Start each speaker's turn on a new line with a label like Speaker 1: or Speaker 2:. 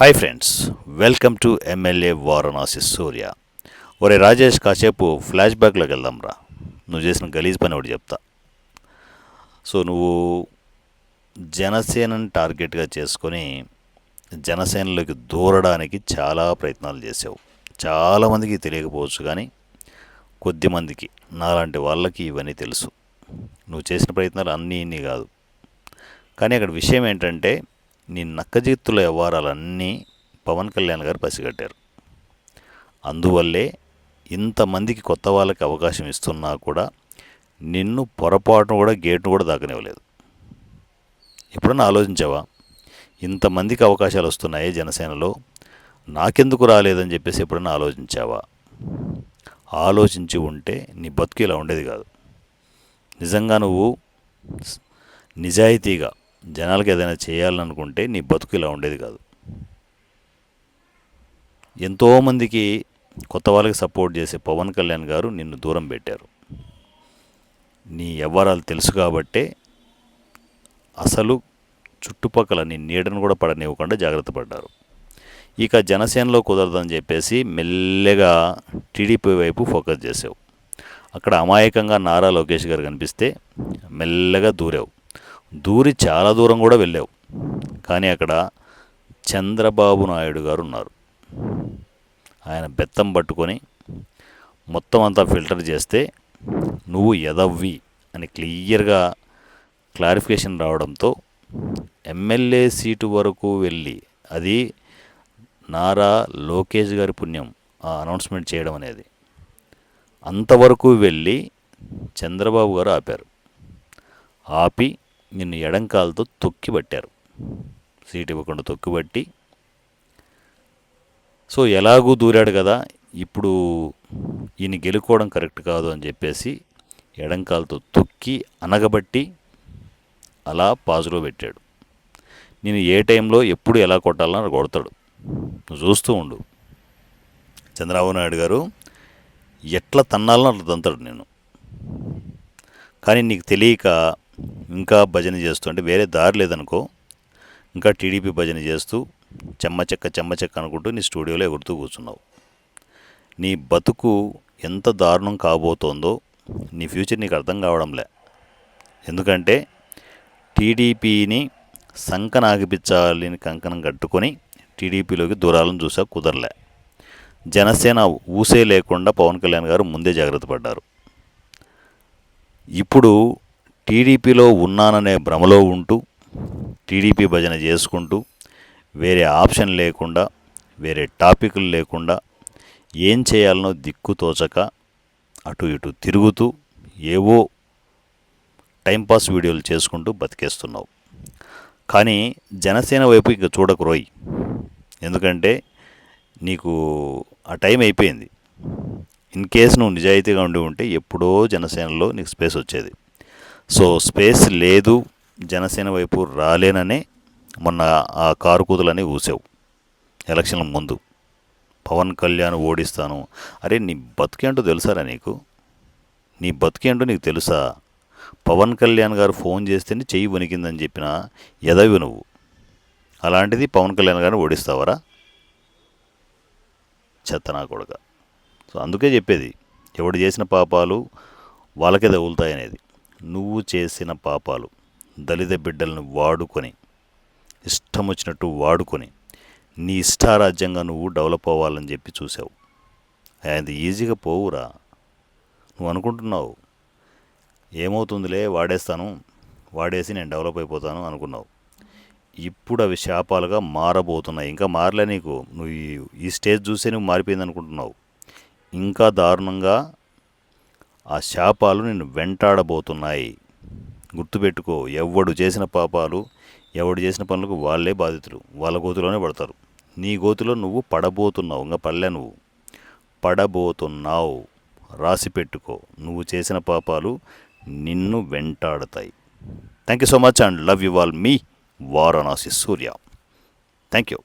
Speaker 1: Hi friends welcome to MLA Varanasi Surya ఒరే రాజేష్ కాసేపు flash బ్యాక్లోకి వెళ్దాం రా నువ్వు చేసిన గలీజ్ పని ఒకటి చెప్తా. సో నువ్వు జనసేనని టార్గెట్గా చేసుకొని జనసేనలోకి దూరడానికి చాలా ప్రయత్నాలు చేసావు. చాలామందికి తెలియకపోవచ్చు కానీ కొద్దిమందికి నాలాంటి వాళ్ళకి ఇవన్నీ తెలుసు. నువ్వు చేసిన ప్రయత్నాలు అన్నీ ఇన్ని కాదు. కానీ అక్కడ విషయం ఏంటంటే నీ నక్కజీత్తుల వ్యవహారాలన్నీ పవన్ కళ్యాణ్ గారు పసిగట్టారు. అందువల్లే ఇంతమందికి కొత్త వాళ్ళకి అవకాశం ఇస్తున్నా కూడా నిన్ను పొరపాటును కూడా గేటును కూడా దాకనివ్వలేదు. ఎప్పుడన్నా ఆలోచించావా? ఇంతమందికి అవకాశాలు వస్తున్నాయి జనసేనలో నాకెందుకు రాలేదని చెప్పేసి ఎప్పుడన్నా ఆలోచించావా? ఆలోచించి ఉంటే నీ బతుకు ఇలా ఉండేది కాదు. నిజంగా నువ్వు నిజాయితీగా జనాలకు ఏదైనా చేయాలనుకుంటే నీ బతుకు ఇలా ఉండేది కాదు. ఎంతోమందికి కొత్త వాళ్ళకి సపోర్ట్ చేసే పవన్ కళ్యాణ్ గారు నిన్ను దూరం పెట్టారు. నీ వ్యవహారాలు తెలుసు కాబట్టే అసలు చుట్టుపక్కల నీ నీడను కూడా పడనివ్వకుండా జాగ్రత్త పడ్డారు. ఇక జనసేనలో కుదరదని చెప్పేసి మెల్లగా టీడీపీ వైపు ఫోకస్ చేసావు. అక్కడ అమాయకంగా నారా లోకేష్ గారు కనిపిస్తే మెల్లగా దూరావు. దూరి చాలా దూరం కూడా వెళ్ళావు. కానీ అక్కడ చంద్రబాబు నాయుడు గారు ఉన్నారు. ఆయన బెత్తం పట్టుకొని మొత్తం అంతా ఫిల్టర్ చేస్తే నువ్వు ఎదవ్వి అని క్లియర్గా క్లారిఫికేషన్ రావడంతో ఎమ్మెల్యే సీటు వరకు వెళ్ళి అది నారా లోకేష్ గారి పుణ్యం ఆ అనౌన్స్మెంట్ చేయడం అనేది. అంతవరకు వెళ్ళి చంద్రబాబు గారు ఆపారు. ఆపి నిన్ను ఎడంకాలతో తొక్కిబట్టారు సీట్ ఇవ్వకుండా తొక్కిబట్టి సో ఎలాగూ దూరాడు కదా ఇప్పుడు ఈయన గెలుకోవడం కరెక్ట్ కాదు అని చెప్పేసి ఎడంకాలతో తొక్కి అనగబట్టి అలా పాజులో పెట్టాడు. నేను ఏ టైంలో ఎప్పుడు ఎలా కొట్టాలని కొడతాడు. నువ్వు చూస్తూ ఉండు. చంద్రబాబు నాయుడు గారు ఎట్లా తన్నాలని అట్లా తంతాడు నేను కానీ నీకు తెలియక ఇంకా భజన చేస్తూ అంటే వేరే దారి లేదనుకో ఇంకా టీడీపీ భజన చేస్తూ చెమ్మ చెక్క చెమ్మ చెక్క అనుకుంటూ నీ స్టూడియోలో ఎగురుతూ కూర్చున్నావు. నీ బతుకు ఎంత దారుణం కాబోతోందో నీ ఫ్యూచర్ నీకు అర్థం కావడంలే. ఎందుకంటే టీడీపీని సంకనాగిపించాలని కంకణం కట్టుకొని టీడీపీలోకి దూరాలను చూసా కుదరలే. జనసేన ఊసే లేకుండా పవన్ కళ్యాణ్ గారు ముందే జాగ్రత్త పడ్డారు. ఇప్పుడు టీడీపీలో ఉన్నాననే భ్రమలో ఉంటూ టీడీపీ భజన చేసుకుంటూ వేరే ఆప్షన్ లేకుండా వేరే టాపిక్లు లేకుండా ఏం చేయాలనో దిక్కు తోచక అటు ఇటు తిరుగుతూ ఏవో టైంపాస్ వీడియోలు చేసుకుంటూ బతికేస్తున్నావు. కానీ జనసేన వైపు ఇక చూడకు రోయ్. ఎందుకంటే నీకు ఆ టైం అయిపోయింది. ఇన్ కేసు నువ్వు నిజాయితీగా ఉండి ఉంటే ఎప్పుడో జనసేనలో నీకు స్పేస్ వచ్చేది. సో స్పేస్ లేదు జనసేన వైపు రాలేననే మొన్న ఆ కారు కూతులని ఊసావు. ఎలక్షన్ల ముందు. పవన్ కళ్యాణ్ ఓడిస్తాను. అరే నీ బతికేంటో తెలుసారా నీకు? నీ బతికేంటో నీకు తెలుసా? పవన్ కళ్యాణ్ గారు ఫోన్ చేస్తేనే చెయ్యి వణికిందని చెప్పిన ఎదవి నువ్వు? అలాంటిది పవన్ కళ్యాణ్ గారిని ఓడిస్తావరా? చెత్త నా కొడుక. సో అందుకే చెప్పేది ఎవడు చేసిన పాపాలు వాళ్ళకే తగులుతాయనేది నువ్వు చేసిన పాపాలు దళిత బిడ్డలను వాడుకొని ఇష్టం వచ్చినట్టు వాడుకొని నీ ఇష్టారాజ్యంగా నువ్వు డెవలప్ అవ్వాలని చెప్పి చూసావు. అది ఈజీగా పోవురా. నువ్వు అనుకుంటున్నావు ఏమవుతుందిలే వాడేస్తాను వాడేసి నేను డెవలప్ అయిపోతాను అనుకున్నావు. ఇప్పుడు అవి శాపాలుగా మారబోతున్నాయి. ఇంకా మారలే నీకు. నువ్వు ఈ- ఈ స్టేజ్ చూసే నువ్వు మారిపోయింది అనుకుంటున్నావు ఇంకా దారుణంగా ఆ శాపాలు నిన్ను వెంటాడబోతున్నాయి. గుర్తుపెట్టుకో ఎవడు చేసిన పాపాలు ఎవడు చేసిన పనులకు వాళ్ళే బాధితులు వాళ్ళ గోతులోనే పడతారు. నీ గోతులో నువ్వు పడబోతున్నావు ఇంకా పడలే నువ్వు. పడబోతున్నావు. రాసి పెట్టుకో నువ్వు చేసిన పాపాలు నిన్ను వెంటాడతాయి. Thank you so much and love you all me Varanasi Surya. Thank you